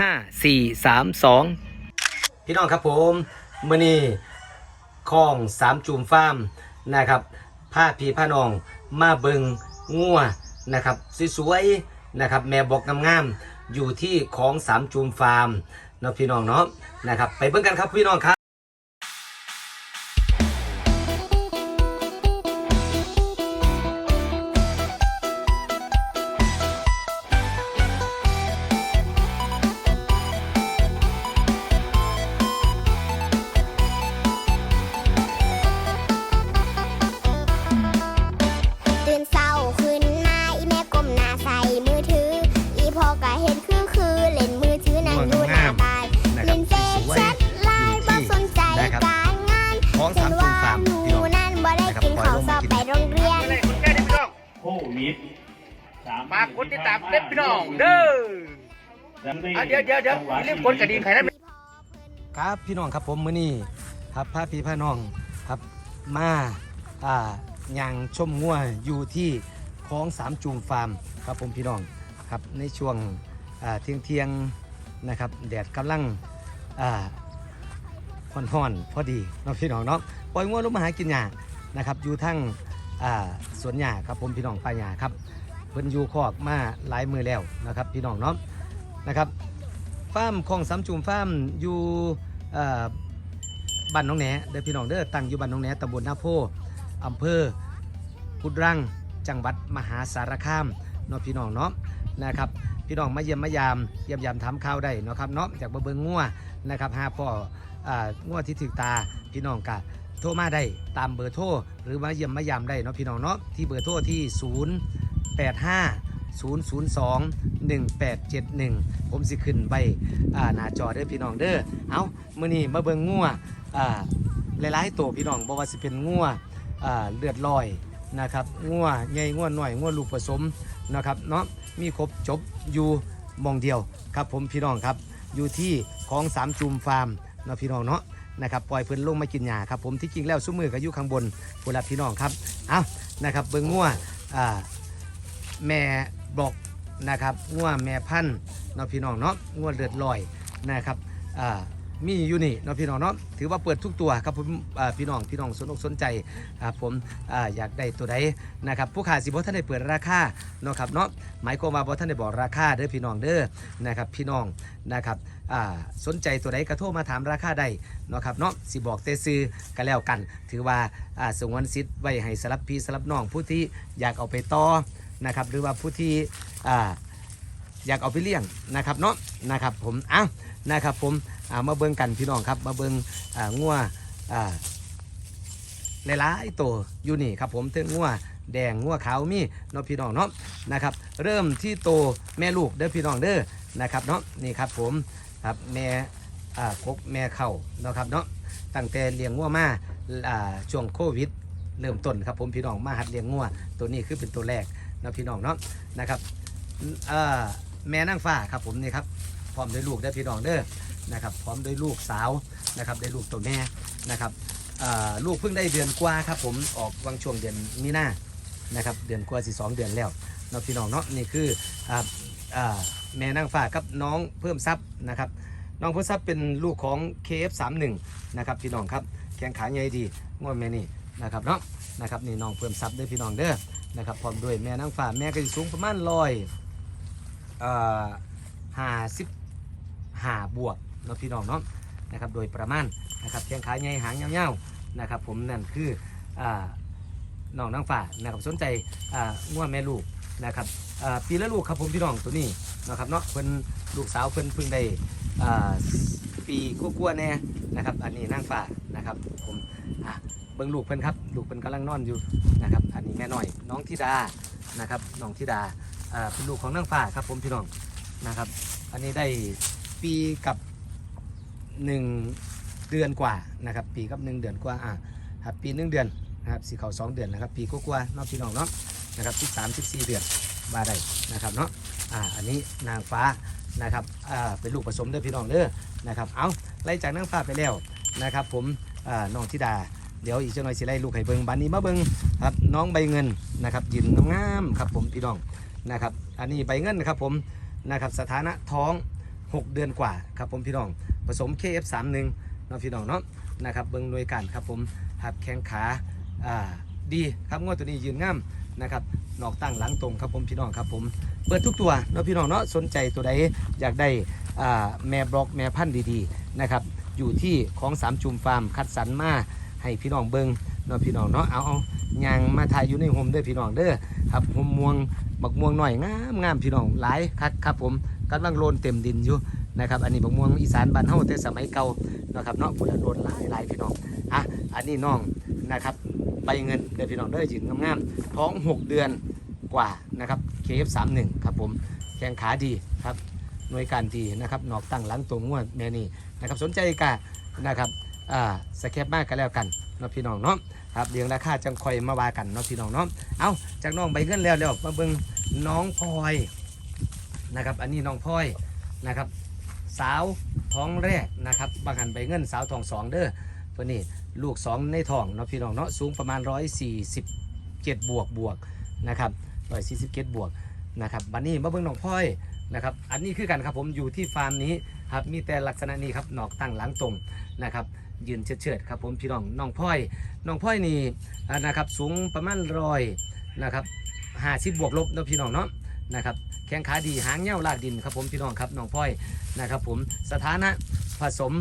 ห้าสี่สามสองพี่น้องครับผมมือนี้คลองสามจูมฟาร์มนะครับผ้าพีผ้านองมาเบิงงัวนะครับสวยๆนะครับแม่บอกงามๆอยู่ที่ของสามจูมฟาร์มเนาะพี่น้องเนาะนะครับไปเบิ่งกันครับพี่น้องครับ โควิดสามฝากกดติดตามเด็ดพี่น้องเด้ออะเดี๋ยวเดี๋ยวเดี๋ยวอย่าลืมกดกระดิ่งใครนะครับพี่น้องครับผมมื้อนี้ครับพาพี่พาน้องครับมาอ่าย่างชมงัวอยู่ที่คลองสามจูมฟาร์มครับผมพี่น้องครับในช่วงอ่าเที่ยงเที่ยงๆนะครับแดดกำลังอ่าห่อนๆพอดีเนาะพี่น้องเนาะปล่อยงัวลงมาหากินหญ้านะครับอยู่ทั้ง อ่าสวนหญ้าครับผมพี่น้องป่าหญ้าครับเพิ่นอยู่คอกมาหลายมือแล้วนะครับพี่น้องเนาะนะครับฟาร์มของสามจุ่มฟาร์มอยู่บ้านน้องแหนเด้อพี่น้องเด้อตั้งอยู่บ้านน้องแหนตำบลนาโพอำเภอกุดรังจังหวัดมหาสารคามเนาะพี่น้องเนาะนะครับพี่น้องมาเยี่ยมมายามเยี่ยมยามถามข่าวได้เนาะครับเนาะจากบ่เบิงงัวนะครับหาพ่ออ่างัวที่ถึกตาพี่น้องกะ โทรมาได้ตามเบอร์โทรหรือมาเยี่ยมมายามได้เนาะพี่น้องเนาะที่เบอร์โทรที่ 0 8 5 002 1871 ผมสิขึ้นใบหน้าจอเด้อพี่น้องเด้อ เอามื้อนี้มาเบิ่งงัวหลายๆตัวพี่น้องบ่ว่าสิเป็นงัวเลือดลอยนะครับงัวใหญ่งัวหน้อยงัวลูกผสมนะครับเนาะมีครบจบอยู่มองเดียวครับผมพี่น้องครับอยู่ที่ของสามจุมฟาร์มเนาะพี่น้องเนาะ นะครับปล่อยเพิ่นลงมากินหญ้าครับผมที่จริงแล้วซุ้มือก็อยู่ข้างบนพุ่นละพี่น้องครับเอานะครับเบิ้งงัวแม่บอกนะครับง่วแม่พันธุ์เนาะพี่น้องเนาะง่วเลือดลอยนะครับอ่า มีอยู่นี่เนาะพี่น้องเนาะถือว่าเปิดทุกตัวครับผมพี่น้องพี่น้องสนอกสนใจครับผมออยากได้ตัวใดนะครับผู้ขายสิบ่ท่านได้เปิดราคาเนาะครับเนาะหมายความว่าบ่ท่านได้บอกราคาเด้อพี่น้องเด้อนะครับพี่น้องนะครับสนใจตัวใดก็โทรมาถามราคาได้เนาะครับเนาะสิบอกแต่ซื้อก็แล้วกัน ถือว่าอ่าสงวนสิทธิ์ไว้ให้สลับพี่สลับน้องผู้ที่อยากเอาไปต่อนะครับหรือว่าผู้ที่ออยากเอาไปเลี้ยงนะครับเนาะนะครับผมอ้าวนะครับผม อ่ามาเบิ่งกันพี่น้องครับ มาเบิ่งงัวอ่าหลายๆตัวอยู่นี่ครับผมถึงงัวแดงงัวขาวมีเนาะพี่น้องเนาะนะครับ เริ่มที่โตวแม่ลูกเด้อพี่น้องเด้อนะครับเนาะนี่ครับผมครับแม่อ่ากแม่เข่าเนาะครับเนาะตั้งแต่เลี้ยงงัวมาช่วงโควิด เริ่มต้นครับผมพี่น้องมาหัดเลี้ยงงัวตัวนี้คือเป็นตัวแรกเนาะพี่น้องเนาะนะครับแม่นางฟ้าครับผมนี่ครับพร้อมด้วยลูกได้อพี่น้องเด้อ นะครับพร้อมด้วยลูกสาวนะครับได้ลูกตัวแม่นะครับลูกเพิ่งได้เดือนกว่าครับผมออกวังช่วงเดือนมีนานะครับเดือนกว่าสิสองเดือนแล้วเนาะพี่น้องเนาะนี่คืออแม่นางฟ้ากับน้องเพิ่มทรัพย์นะครับน้องเพิ่มทรัพย์เป็นลูกของ KF31 นะครับพี่น้องครับแข้งขาใหญ่ดีง่วนแม่นี่นะครับเนาะนะครับนี่น้องเพิ่มทรัพย์ด้อพี่น้องเด้อนะครับพร้อมด้วยแม่นางฟ้าแม่ก็จะสูงประมาณร้อยห้าสิบห้าบวก เนาะพี่น้องเนาะนะครับโดยประมาณนะครับแข้งขาใหญ่หางยาวๆนะครับผมนั่นคืออ่าน้องนางฟ้านะครับสนใจอ่าง่วแม่ลูกนะครับอ่าปีละลูกครับผมพี่น้องตัวนี้นะครับเนาะเพิ่นลูกสาวเพิ่นเพิ่งได้อ่าปีกลัวๆแน่นะครับอันนี้นางฟ้านะครับผมอะเบิ่งลูกเพิ่นครับลูกเพิ่นกำลังนอนอยู่นะครับอันนี้แม่หน้อยน้องธิดานะครับน้องธิดาอ่าเป็นลูกของนางฟ้าครับผมพี่น้องนะครับอันนี้ได้ปีกับ หนึ่งเดือนกว่านะครับ ปีกับหนึ่งเดือนกว่าอ่าครับปีหนึ่งเดือนนะครับสีเขาสองเดือนนะครับ ปีกว่าๆนองพี่น้องเนาะนะครับสิบสามสิบสี่เดือนมาได้นะครับเนาะอ่าอันนี้นางฟ้านะครับอ่าเป็นลูกผสมเด้อพี่น้องเด้อนะครับเอาไล่จากนางฟ้าไปแล้วนะครับ ผมอ่าน้องธิดาเดี๋ยวอีกจักหน่อยสิไล่ลูกให้เบิงบานนี้มาเบิงครับน้องใบเงินนะครับยืนงามครับผมพี่น้องนะครับ อันนี้ใบเงินนะครับผมนะครับสถานะท้อง 6 เดือนกว่าครับผมพี่น้อง ผสม KF31 เนาะพี่น้องเนาะนะครับเบิ่งหน่วยการครับผมหับแข้งขาอ่าดีครับงวดตัวนี้ยืนง่ามนะครับนอกตั้งหลังตรงครับผมพี่น้องครับผมเปิดทุกตัวเนาะพี่น้องเนาะสนใจตัวใดอยากได้อ่าแม่บล็อกแม่พันธุ์ดีๆนะครับอยู่ที่ของสามจุมฟาร์มคัดสรรมาให้พี่น้องเบิ่งเนาะพี่น้องเนาะเอาเอายางมาถ่ายอยู่ในโฮมเด้อพี่น้องเด้อครับโฮมม่วงบักม่วงหน่อยงามงามพี่น้องหลายคักครับผมกำลังโลนเต็มดินอยู่ นะครับอันนี้บักม่วงอีสานบ้านเฮาแต่สมัยเก่านะครับเนาะพุ่นละโลนหลายหลายพี่น้องอะอันนี้น้องนะครับใบเงินเด้อพี่น้องเด้อยืนงามๆท้อง 6 เดือนกว่านะครับ KF31 ครับผมแข้งขาดีครับหน่วยการดีนะครับนอกตั้งหลังตรงงวดแม่นี่นะครับสนใจกะนะครับอ่าสแคปมากกันแล้วกันเนาะพี่น้องเนาะครับเรียงราคาจังคอยมาว่ากันเนาะพี่น้องเนาะเอาจากน้องใบเงินแล้วแล้วมาเบิ่งน้องพลอยนะครับอันนี้น้องพลอยนะครับ สาวท้องแรกนะครับบางหันใบเงินสาวทองสองเด้อเพื่อนนี่ลูกสองในท้องเนาะพี่น้องเนาะสูงประมาณ 147 บวกบวกนะครับ147บวกนะครับบันนี้มาเบิ่งน้องพลอยนะครับอันนี้คือกันครับผมอยู่ที่ฟาร์มนี้ครับมีแต่ลักษณะนี้ครับนอกตั้งหลังตรงนะครับยืนเชิดๆครับผมพี่น้องน้องพลอยน้องพลอยนี่นะครับสูงประมาณร้อยนะครับห้าสิบบวกลบเนาะพี่น้องเนาะ นะครับแข้งขาดีหางเงี้ยวลากดินครับผมพี่น้องครับน้องพลอยนะครับผมสถานะผสม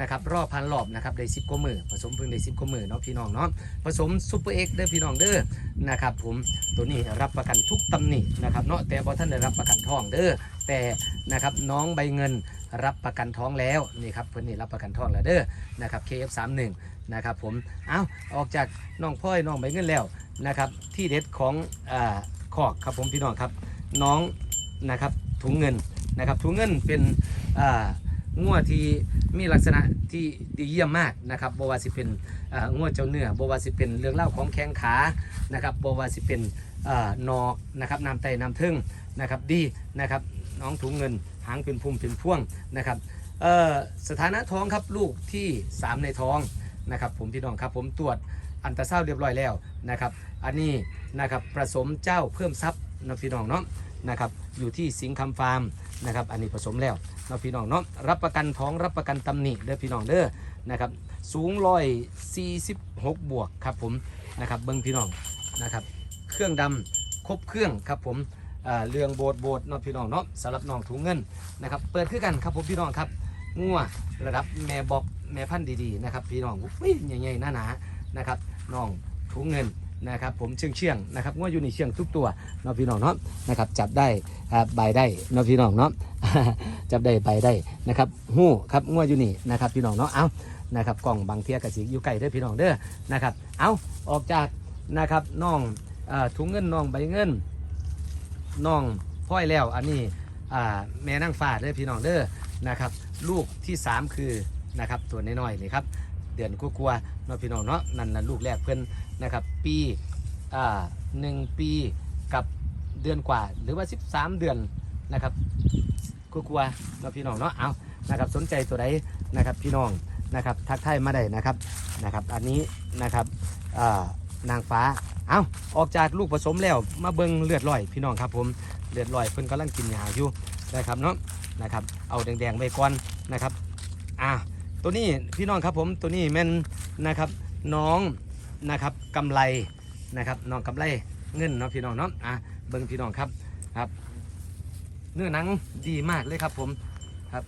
นะครับรอบพันรอบนะครับได้สิบกว่ามือผสมเพิ่งได้สิบกว่ามือเนาะพี่น้องเนาะผสมซูเปอร์เอ็กซ์เด้อพี่น้องเด้อนะครับผมตัวนี้รับประกันทุกตำหนินะครับเนาะแต่พอท่านได้รับประกันท้องเด้อแต่นะครับน้องใบเงินรับประกันท้องแล้วนี่ครับเพิ่นนี่รับประกันท้องแล้วเด้อนะครับ KF31 นะครับผมเอาออกจากน้องพลอยน้องใบเงินแล้วนะครับที่เด็ดของอ่าคอกครับผมพี่น้องครับ น้องนะครับถุงเงินนะครับถุงเงินเป็นอ่างัวที่มีลักษณะที่ดีเยี่ยมมากนะครับบว่าสิเป็นเอ่องัวเจ้าเนื้อบว่าสิเป็นเรื่องเล่าของแข้งขานะครับบว่าสิเป็นนอกนะครับน้ำไตน้ำเทิงนะครับดีนะครับน้องถุงเงินหางเป็นพุ่มเป็นพ่วงนะครับสถานะท้องครับลูกที่ 3 ในท้องนะครับผมพี่น้องครับผมตรวจอันตราซาวด์เรียบร้อยแล้วนะครับ อันนี้นะครับผสมเจ้าเพิ่มทรัพย์ นะพี่น้องเนาะนะครับอยู่ที่สิงคำฟาร์มนะครับอันนี้ผสมแล้วนะพี่น้องเนาะรับประกันท้องรับประกันตำหนิเด้อพี่น้องเด้อนะครับสูงร้อยสี่สิบหกบวกครับผมนะครับเบิ้งพี่น้องนะครับเครื่องดำครบเครื่องครับผมเอ่อเรื่องโบดโบดเนาะพี่น้องเนาะสำหรับน้องถุงเงินนะครับเปิดคือกันครับผมพี่น้องครับงัวระดับแม่บอกแม่พันธุ์ดีๆนะครับพี่น้องอุ้ยใหญ่ๆหนาๆนะครับน้องถุงเงิน นะครับผมเชื่องเชื่องนะครับงัวอยู่ในเชื่องทุกตัวเนาะพี่น้องเนาะนะครับจับได้ใบได้เนาะพี่น้องเนาะจับได้ไปได้นะครับหู้ครับงัวอยู่นี่นะครับพี่น้องเนาะเอานะครับกล่องบางเทียกระสีอยู่ไกลเด้อพี่น้องเด้อนะครับเอาออกจากนะครับน้องเออถุงเงินน้องใบเงินน้องพ่อยแล้วอันนี้แม่นั่งฟ้าเด้อพี่น้องเด้อนะครับลูกที่ 3 คือนะครับตัวน้อยๆเลยครับ เดือนกลัวๆเนาะพี่น้องเนาะนั่นนะลูกแรกเพิ่นนะครับ ปีอ่าหนึ่งปีกับเดือนกว่า หรือว่า 13 เดือนนะครับกลัวๆเนาะพี่น้องเนาะเอานะครับสนใจตัวใดนะครับพี่น้องนะครับทักทายมาได้นะครับนะครับ อันนี้นะครับอ่านางฟ้าเอาออกจากลูกผสมแล้วมาเบิงเลือดลอยพี่น้องครับผมเลือดลอยเพิ่นกำลังกินยาอยู่นะครับเนาะนะครับ เอาแดงๆไว้ก่อนนะครับอ่า ตัวนี้พี่น้องครับผมตัวนี้แม่นนะครับน้องนะครับกำไรนะครับน้องกำไรเงินเนาะพี่น้องเนาะอะเบิ้งพี่น้องครับครับ เนื้อหนังดีมากเลยครับผมครับ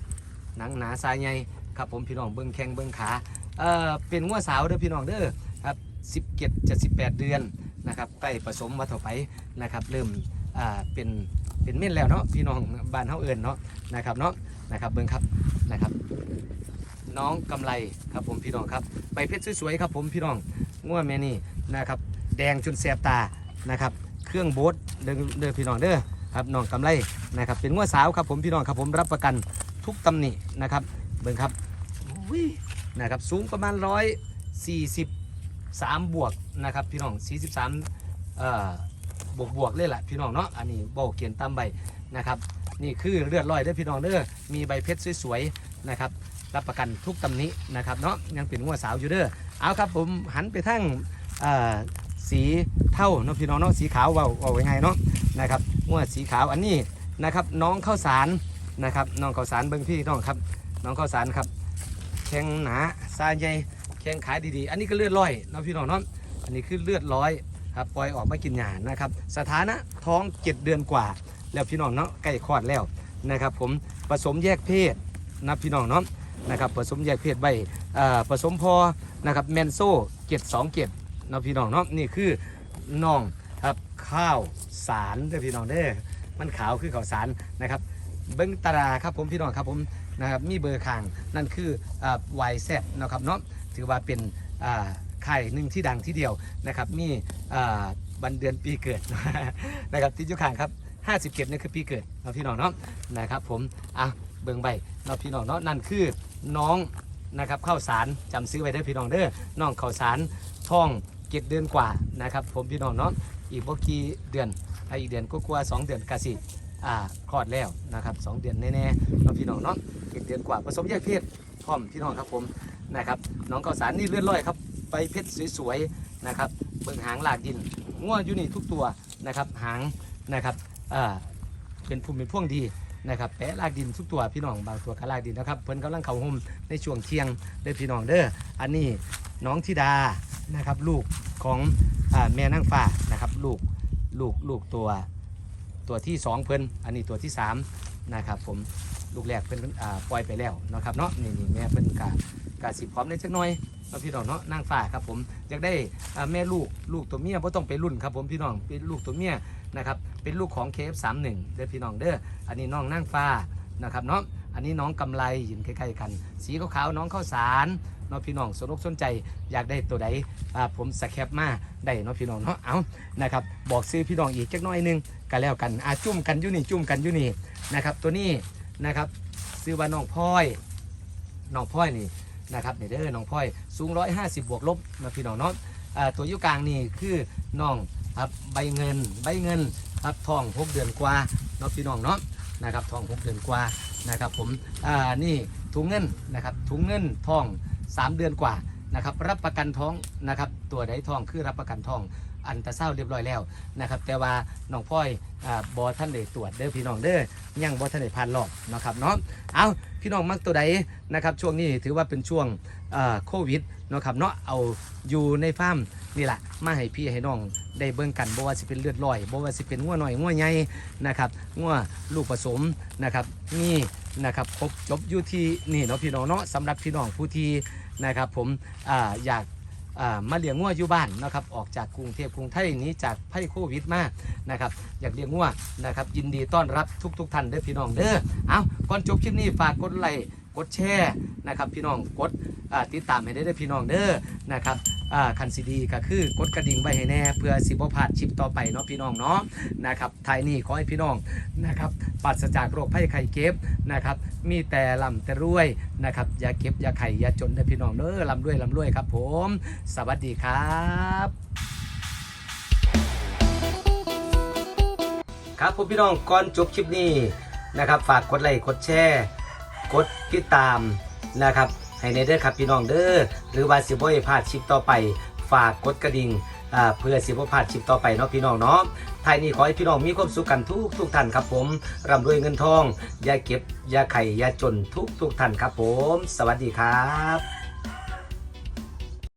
หนังหนาสายใหญ่ครับผมพี่น้องเบิ้งแข้งเบิ้งขาเอ่อเป็นงัวสาวเด้อพี่น้องเด้อครับสิบเจ็ดจะสิบแปดเดือนนะครับใกล้ผสมวัต่อไปนะครับเริ่มอ่าเป็นเป็นเม่นแล้วเนาะพี่น้องบ้านเฮาเอิญเนาะนะครับเนาะนะครับเบิ้งครับนะครับ น้องกำไรครับผมพี่น้องครับใบเพชรสวยๆครับผมพี่น้องงัวแม่นี่นะครับแดงจนแสบตานะครับเครื่องโบ๊ทเด้อเด้อพี่น้องเด้อครับน้องกำไรนะครับเป็นงัวสาวครับผมพี่น้องครับผมรับประกันทุกตำหนินะครับเบิ่งครับนะครับสูงประมาณร้อยสี่สิบสามบวกนะครับพี่น้องสี่สิบสามเอ่อบวกบวกเลยแหละพี่น้องเนาะอันนี้โบเกียนตามใบนะครับนี่คือเลือดลอยเด้อพี่น้องเด้อมีใบเพชรสวยๆนะครับ รับประกันทุกตำหนินะครับเนาะยังเป็นงัวสาวอยู่เด้อเอาครับผมหันไปทั้งสีเท่าเนาะพี่น้องเนาะสีขาวว่าว่าไงเนาะนะครับงวดสีขาวอันนี้นะครับน้องข้าวสารนะครับน้องข้าวสารเบิ้งพี่น้องครับ น้องข้าวสารครับแข้งหนาซาใหญ่แข้งขายดีๆ อันนี้ก็เลือดร้อยเนาะพี่น้องเนาะอันนี้คือเลือดร้อยครับปล่อยออกมากินหญ้านะครับสถานะท้องเจ็ดเดือนกว่า แล้วพี่น้องเนาะใกล้คลอดแล้วนะครับผมผสมแยกเพศนะพี่น้องเนาะ นะครับผสมแยกเพศใบผสมพอนะครับแมนโซ่เกตสองเกตเนาะพี่น้องเนาะนี่คือน้องครับข้าวสารเด้อพี่น้องเด้อมันขาวคือข้าวสารนะครับ เบิ้งตาราครับผมพี่น้องครับผมนะครับมีเบอร์ข้างนั่นคือวายแซดนะครับเนาะถือว่าเป็นอ่าค่หนึ่งที่ดังที่เดียวนะครับมีบันเดือนปีเกิดนะครับที่จุข้างครับ 57นี่คือปีเกิดเนาพี่น้องเนาะนะครับผมอะ เบิ่งใบเนาะพี่น้องเนาะนั่นคือน้องนะครับข้าวสารจำซื้อไว้ได้อพี่น้องเด้อน้องข้าวสารท่องเจ็ดเดือนกว่านะครับผมพี่น้องเนาะอีกบ่กี่เดือนอีกเดือนก็กลัวสองเดือนกสิอ่าคลอดแล้วนะครับสองเดือนแน่ๆเน้องพี่น้องเนาะเจ็ดเดือนกว่าผสมแยกเพศพร้อมพี่น้องครับผมนะครับน้องข้าวสารนี่เลื่อนลอยครับใบเพชรสวยๆนะครับเบิ่งหางหลากดินง่วอยู่นี่ทุกตัวนะครับหางนะครับอ่าเป็นภูมิเป็นพ่วงดี นะครับแปะลากดินทุกตัวพี่น้องบางตัวก็ลากดินนะครับเพิ่นกำลังเข่าห่มในช่วงเที่ยงเด้อพี่น้องเด้ออันนี้น้องธิดานะครับลูกของอแม่นางฟ้านะครับลูกลูกลูกตัวตัวที่ 2 เพิ่นอันนี้ตัวที่ 3 นะครับผมลูกแรกเพิ่นอ่าปล่อยไปแล้วนะครับเนาะนี่นี่แม่เพิ่นกะกะสิพร้อมได้จักหน่อยเนาพี่น้องเนาะนางฟ้าครับผมอยากได้แม่ลูกลูกตัวเมียบ่ต้องไปรุ่นครับผมพี่น้องเป็นลูกตัวเมีย นะครับเป็นลูกของ KF31 เด้อพี่น้องเด้ออันนี้น้องนางฟ้านะครับเนาะอันนี้น้องกำไรยืนใกล้ๆกัน สีขาวๆน้องข้าวสารเนาะพี่น้องสนอกสนใจอยากได้ตัวใดผมสแคปมาได้เนาะพี่น้องเนาะเอานะครับบอกซื้อพี่น้องอีกจักน่อยหนึงกันแล้วกันอาจุ่มกันอยู่นี่จุ่มกันอยู่นี่นะครับตัวนี้นะครับซื้อว่าน้องพลอยน้องพลอยนี่นะครับนี่เด้อน้องพลอยสูง 150 บวกลบนะพี่น้องเนาะอ่าตัวยุกลางนี่คือน้อง ครับใบเงินใบเงินครับทอง6เดือนกว่าเนาะพี่น้องเนาะนะครับทอง6เดือนกว่านะครับผมอ่านี่ถุงเงินนะครับถุงเงินทอง 3 เดือนกว่านะครับรับประกันท้องนะครับตัวใดทองคือรับประกันทองอันตราเศร้าเรียบร้อยแล้วนะครับแต่ว่าน้องพ่อยอ่าบอท่านได้ตรวจเด้อพี่น้องเด้อยังบอท่านได้ผ่านรอบนะครับเนาะเอา พี่น้องมักตัวใดนะครับช่วงนี้ถือว่าเป็นช่วงโควิดเนาะครับเนาะเอาอยู่ในฟาร์มนี่แหละมาให้พี่ให้น้องได้เบิ่งกันบ่ว่าสิเป็นเลือดลอยบ่ว่าสิเป็นงัวหน่อยงัวใหญ่นะครับงัวลูกผสมนะครับนี่นะครับครบจบอยู่ที่นี่เนาะพี่น้องเนาะสำหรับพี่น้องผู้ที่นะครับผมออยาก มาเลี้ยงงัวอยู่บ้านนะครับออกจากกรุงเทพกรุงไทยนี้จากภัยโควิดมานะครับอยากเลี้ยงงัวนะครับยินดีต้อนรับทุกๆทท่านเด้อพี่น้องเด้อเอาก่อนจบคลิปนี้ฝากกดไลค์กดแชร์นะครับพี่น้องกดติดตามให้ได้เด้อพี่น้องเด้อนะครับคันซีดีก็คือกดกระดิ่งไว้ให้แน่เพื่อสิบ่พลาดชิปต่อไปเนาะพี่น้องเนาะนะครับทายนี้ขอให้พี่น้องนะครับปราศจากโรคภัยไข้เก็บนะครับ มีแต่ลำแต่รวยนะครับอย่าเก็บอย่าไข่อย่าจนเด้อพี่น้องเด้อลำรวยลำรวยครับผม สวัสดีครับครับผมพี่น้องก่อนจบคลิปนี้นะครับ ฝากกดไลค์กดแชร์กดติดตามนะครับ ให้ในเด้อครับพี่น้องเด้อหรือว่าสิบ่ให้พลาดคลิปต่อไป ฝากกดกระดิ่งเพื่อสิบ่พลาดคลิปต่อไปเนาะพี่น้องเนาะ ท้ายนี้ขอให้พี่น้องมีความสุขกันทุกทุกท่านครับผมร่ำรวยเงินทอง อย่าเก็บ อย่าไข่อย่าจนทุกทุกท่านครับผม สวัสดีครับ